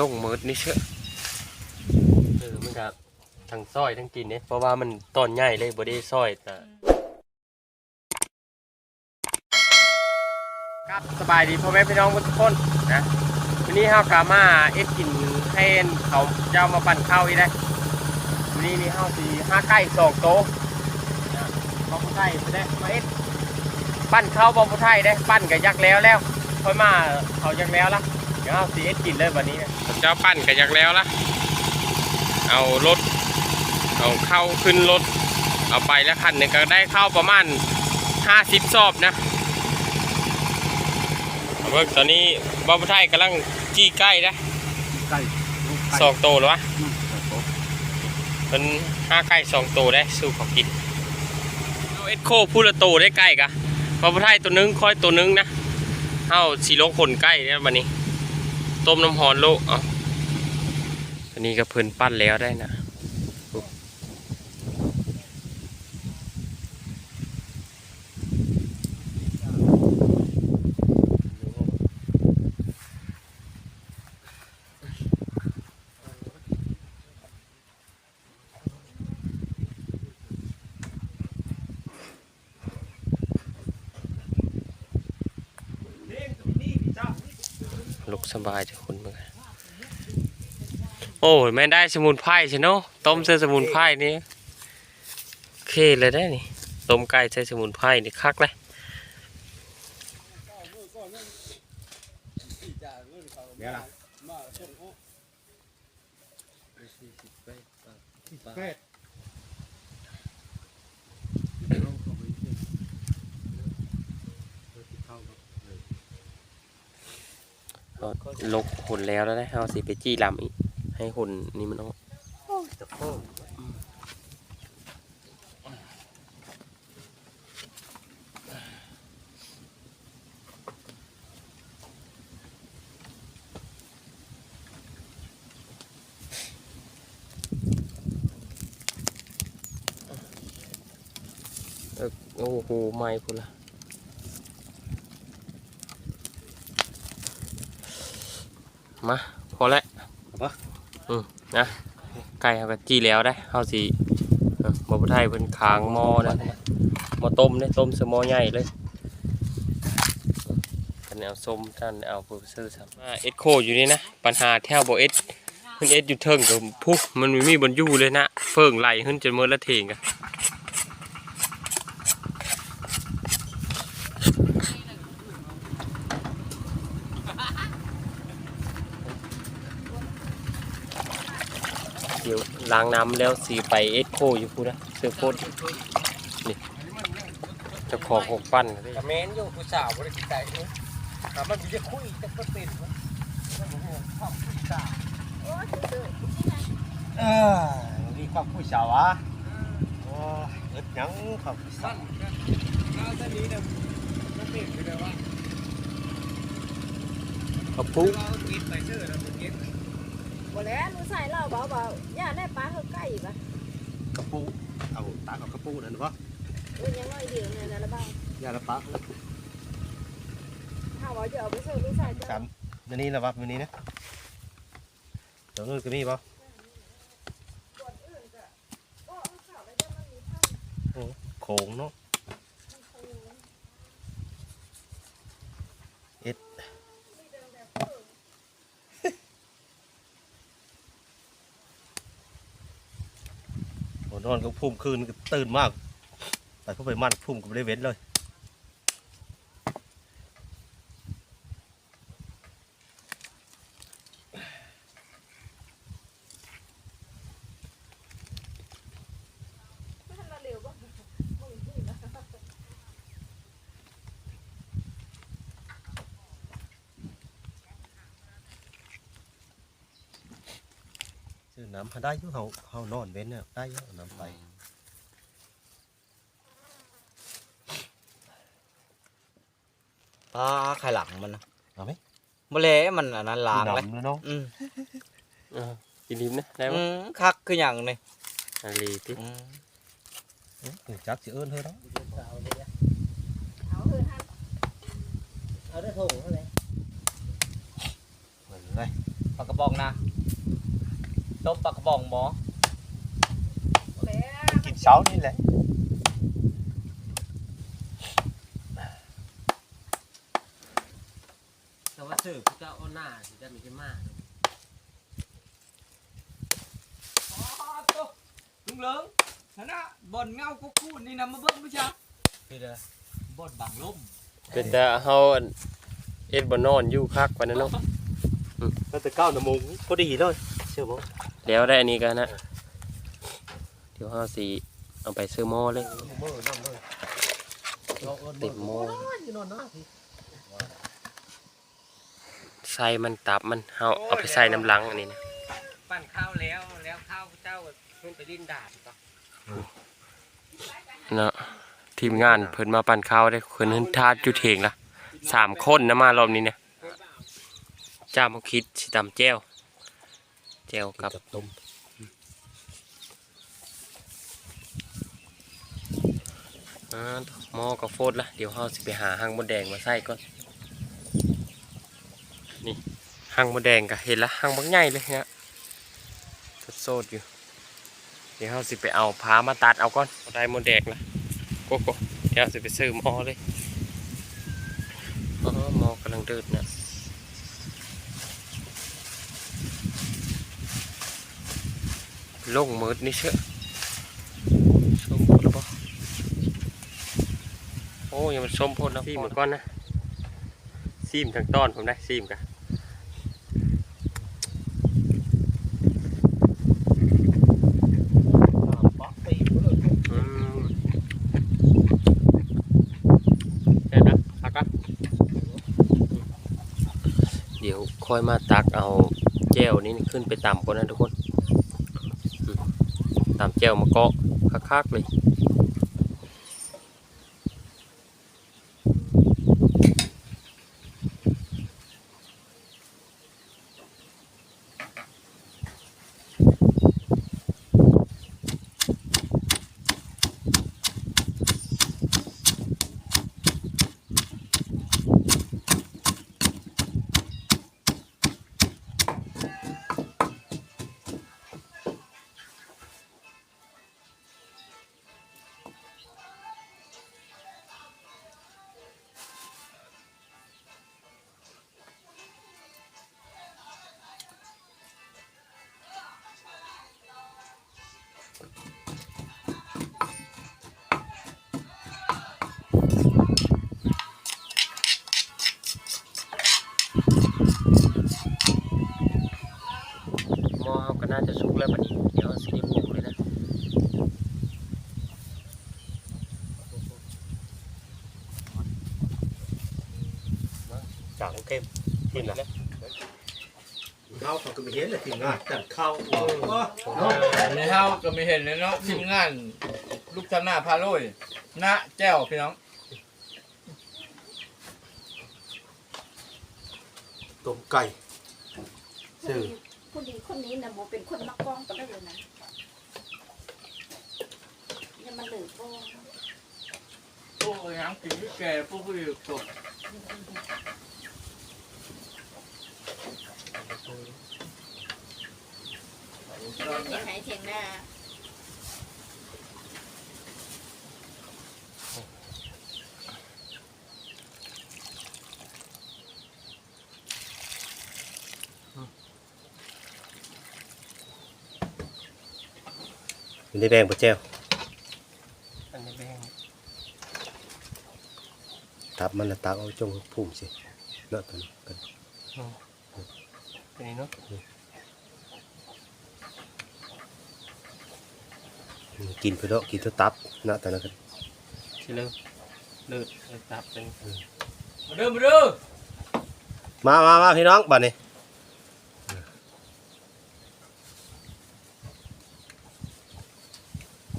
ลงมืดนี่เชื่อเออมันก็ทั้งซอยทั้งกินเนี่ยเพราะว่ามันต้นใหญ่เลยบ่ได้ซอยแต่ครับสบายดีพ่อแม่พี่น้องทุกคนนะวันนี้เฮากามาเอ็ดกินให้เขาเจ้ามาปั่นข้าวอีกได้วันนี้นี่เฮาสีห้าไก่สองโต๊ะนะบอมไทยไปได้มาเอ็ดปั้นข้าวบอมไทยได้ปั้นกับยักษ์แล้วแล้วค่อยมาเขายักษ์แล้วละ เดี๋ยวเฮาสีเอ็ดกินเลยวันนี้นะเจ้าปั้นกับยักษ์แล้วละเอารถ เอาเข้าขึ้นรถ เอาไปแล้วคันหนึ่งก็ได้เข้าวประมาณห้าสิบซอบนะเบิ่งตอนนี้บอมไทยกำลังจี้ใกล้นะไก่ลูกไก่สองโตแล้ววะอืมสองโต๊ะมันห้าไก่สองโตได้สู้เขากินเอาเอ็ดโคพูละโตได้ใกล้กะบอมไทยตัวหนึงค่อยตัวหนึงนะเอาสีโลคนใกล้เนี่ยบันนี้ ต้มน้ำหอนโลเอาอันนี้ก็เพิ่นปั้นแล้วได้นะ สบายจะคุณเมื่อกี้โอ้ยไม่ได้สมุนไพรใช่เนาะต้มใส่สมุนไพรนี่โอเคเลยได้นี่ต้มไก่ใส่สมุนไพรนี่คักเลยเดี๋ยวล่ะแปดเอาลกหุ่นแล้วแล้วนะเอาสิไปจี้ลำอีก ให้หุ่นนี่มันออกจะเพิ่มเออโอ้โห ไม่พุ่นละ มาพอแล้วอืมนะไก่เขาก็จี้แล้วได้เขาสิเออบ่ไทยเพิ่นคางหม้อนะมาต้มเนี่ยต้มสมอใหญ่เลยกันเอาส้มท่านเอาไปซื้อซ้ำอ่าเอ็ดโคอยู่นี่นะปัญหาแถวบ่เอ็ดเพิ่นเอ็ดอยู่เทิงกับพุกมันไม่มีบนอยู่เลยนะเฟิ่งไหลขึ้นจนมือละเทงกัน เดี๋ยว ล้างน้ำแล้วสีไปเอ็ดโคอยู่พูดนะเสื้อโคตรนี่เจะของหกปั้นก็ได้กระเมนอยู่ผู้สาวบริกิไก่เนอะแต่มันมีจะคุยจะก็เป็นวะมันเหมือนความผู้สาวเออมีความผู้สาวอะโอ้ยเอ็ดหยังความผู้สาวเขาปุ๊บ่แล้ว หนูใส่เหล้าเบาเบาย่าได้ปลาเขาใกล้ปะกระปูเอาตากับกระปูนั่นวะเออยังน้อยเดียวเนี่ยนะละบ้างยาละปะถ้าว่าจะเอาไปเสิร์ฟลูกใส่เจ้าสามตัวนี้ละวะตัวนี้นะตัวนู้นก็มีปะโอ้โขงเนาะ เอ็ด โอ้ นอนก็พุ่มคืนก็ตื่นมาก แต่เขาไปมั่นพุ่มก็ไม่ได้เว้นเลย ละเร็วบ่มึงพูดนะ ซื้อน้ำหาได้อยุ่เขาเขานอนเว้นเนี่ยได้อยุ่เอาน้ำไปปลาไข่หลังมันนะเอาไหมบ่เละมันอันนั้นล้างเลยดำแล้วเนาะอืมเออกินลิ้มนะได้อืปะมคักคือหยังนี่อาลีติอืมเออจักสิเอิ้นเธอเนาะเอาเถอะท่านเอาได้ถงเท่าไหร่เหมือนไรไปปลากระบอกนะ ต้มปลากระบอกหมอกินเช้านี่แหละแต่ว่าซื้อก็เอาหน้าสิจะมีขึ้นมาลุงเหลิงนะบ่อนเงาก็คู่นี่นะมาเบิ่งไม่ใช่คือเด้อบ่อนบางลมเป็นแต่เฮาเอ็ดบ่นอนอยู่คักกว่านั้นเนาะแล้วแต่เก้าหนโมงพอดีเลยเชื่อบ่ แล้วได้อันนี้กันนะ เดี๋ยวเฮาสิเอาไปซื้อหม้อเลยมือนั่นเลยติดหม้ออยู่นอนนะพี่ใส่มันตับมันเฮาเอาไปใส่น้ำลังอันนี้นะปั้นข้าวแล้วแล้วข้าวเจ้าเพิ่นไปลิ้นดาบก็เนาะทีมงานเพิ่นมาปั่นข้าวได้เพิ่นเฮินทาดจุดเถงละสามคนนะมารอบนี้เนี่ยจ้ามาคิดสิตำแจ้ว แจ้วกับจับต้มหม้อกับโฟดละเดี๋ยวเฮาสิไปหาหางมดแดงมาใส่ก่อนนี่หางมดแดงก็เห็นละหางบักใหญ่เลยเนี่ยโซดอยู่ เดี๋ยวเฮาสิไปเอาพามาตัดเอาก่อนได้มดแดงละโกโก้เดี๋ยวสิไปซื้อหม้อเลยอ๋อหม้อกำลังเดือดเนี่ย ลงมืดนี่เชื่อส้มโพดแล้วปะโอ้ยังมันส้มโพดนะซีมก่อนนะซีมทั้งตอนผมได้ซีมกันป๊อกตีหมดเลยอืมเห็นนะตักอะเดี๋ยวค่อยมาตักเอาแก้วนี้ขึ้นไปต่ำก่อนนะทุกคนอืม ตามแก้วมาเกาะคักๆเลย จางเข้มกินละเข้าเขาก็ไม่เห็นเลยทีมงานจัดเข้าโอ้ในเฮาก็ไม่เห็นเลยเนาะทีมงาน ลูกทำหน้าพาโรยนะแจ้วพี่น้องต้มไก่ซื้อผู้ดีคนนี้นะโบเป็นคนมักกล้องก็ได้เลยนะอย่ามาเหลือบ้องโอ้ยยังกินแก่ผู้ ผู้อยู่ตกมีหายเทียงหน้าอยู่ในแบงปะเจ้าอันนี้แบงตับมันละตักเอาจงพุ่มสิเนาะตัวนี้กันอันนี้เนาะ กินไปเนาะกินตัวตับนาะตัวนั้นกันสิเลิกเลิกเลิกตับเป็นมาเด้อมาเด้อมามามาพี่น้องบัดนี้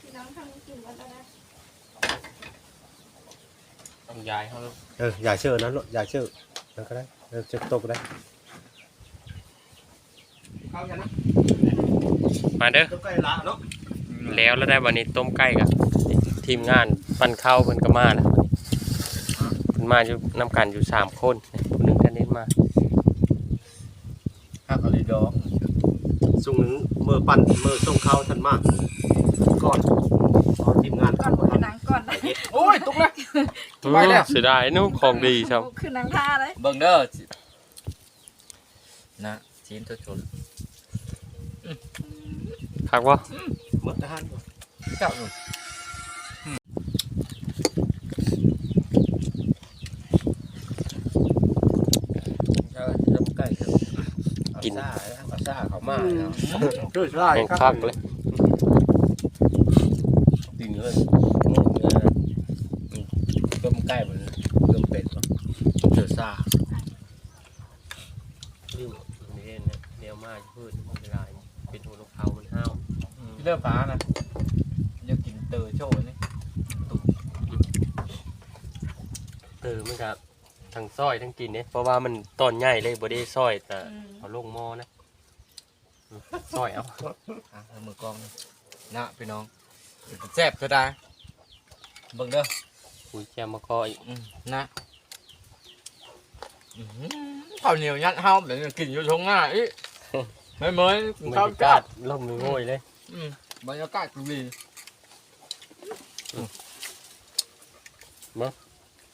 พี่น้องทำกินวันละนะต้องยายเขาลูกเอออย่าเชื่อนั้นเนาะอย่าเชื่อนั่นก็ได้เออจะตกได้เข้าฉันนมาเด้อ แล้วแล้วได้วันนี้ต้มไก่กับทีมงานปั่นข้าวเพิ่นก็มาแล้วเพิ่นมาอยู่นำกันอยู่สามคนผู้หนึงท่านนี้มาหคักอะไรดอกส่งเมื่อปั่นเมื่อส่งข้าวท่านมากก่อนเอาทีมงานก่อนบ่คือหนังก่อนไปเฮ็ดโอ้ยตุกนะไปแล้วเสียดายนู่นของดีครับคือหนังท่าเลยเบิ่งเด้อนะชิ้นทุกชนคักวะห มดทหารเจ้าหนุ่มเออเกลี้ยงกินซ่าเอาซาเขามาเนาวยได้แห่งครับคักเลยติ่งเลยเริ่มใกล้เหมือนเริ่มเป็ดเนเจอซ่านี่นี่เนี่ยแนวมากพืชเวลาเป็นหัวลูกเขามันห้า เริ่มฟ้านะอยากกินเตอร์โชว์นี่เออมันกับทั้งซอยทั้งกินเนี่ยเพราะว่ามันตอนใหญ่เลยบ่ได้ซอยแต่เอาลงหม้อนะอืมซอยเอาอะเอามือกล้องนี่นะพี่น้องแซ่บก็ได้เบิ่งเด้อคุยแจมมาคออีกอืมนะอื้อหือข้าวเหนียวยัดเฮาเดี๋ยวจะกินอยู่ทงหน้าอีไม่เหมยกินบรข้าวรยาจ้ากาศลมโง่ยเลยอืม บรรยากาศดี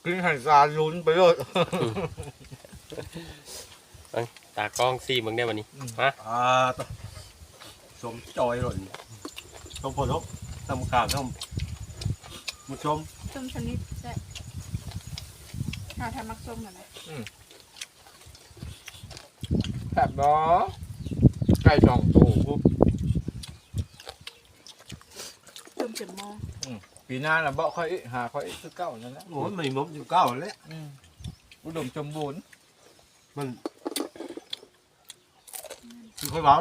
กินหันซาลุ้นไปเลยตากล้องซี่มึงได้วันนี้อ่าต่อสมจอยหล่นต้องพอลบทำข่าวต้องมาชมส้มชนิดใช่หาทำมักส้มหน่อยนะแบบบ่ไก่สองตัวปุ๊บ ส้มเจ็บมอ ปีหน้าน่ะบ่ค่อยหาค่อยคือเก่านั่นแหละโอ้ยไม่มบอยู่เก้าแล้วอืมอุดมสมบูรณ์มันคือค่อยเบา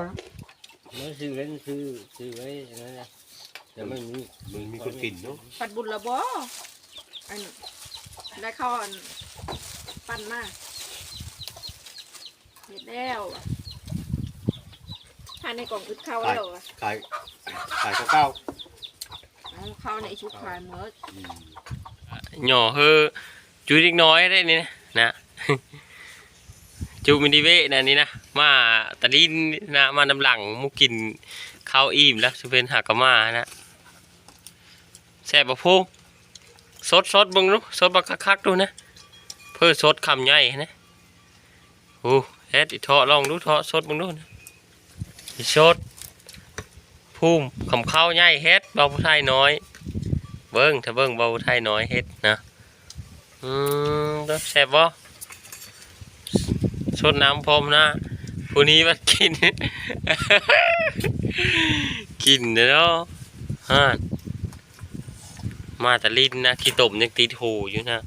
nó sư đến sư sư ấy nó ra rồi mình มันมีคนกินเนาะปัดบุญละบ่อันได้ข้าวอันปั่นมาเห็ดแล้วทานในกล่องอึดข้าวแล้วอะขายขายข้าวเก้า เอาข้าวในชุกขายเมื่อหย่อเฮอจูเล็กน้อยได้นี่นะนะจูมินิเวะนะนี่นะมาตะลินนะมานำหลังมุกินข้าวอิ่มแล้วจะเป็นหากะมานะแซ่บปะพูสดสดบึงดูสดบักคักดูนะเพื่อสดคำใหญ่นะโอ้เฮ็ดอีทาะลองดูทาะสดบึงดูนะอีสด ภูมิคำข้าวใหญ่เฮ็ดเบาผู้ไทยน้อย เบิ้งถ้าเบิ้งเบาไทยน้อยเฮ็ดนะอืมแล้วแซ่บบ่สดน้ำพรมนะผู้นี้มากิน กินเนาะฮะมาแต่ลิ้นนะขี้ตมยังติดหูอยู่นะ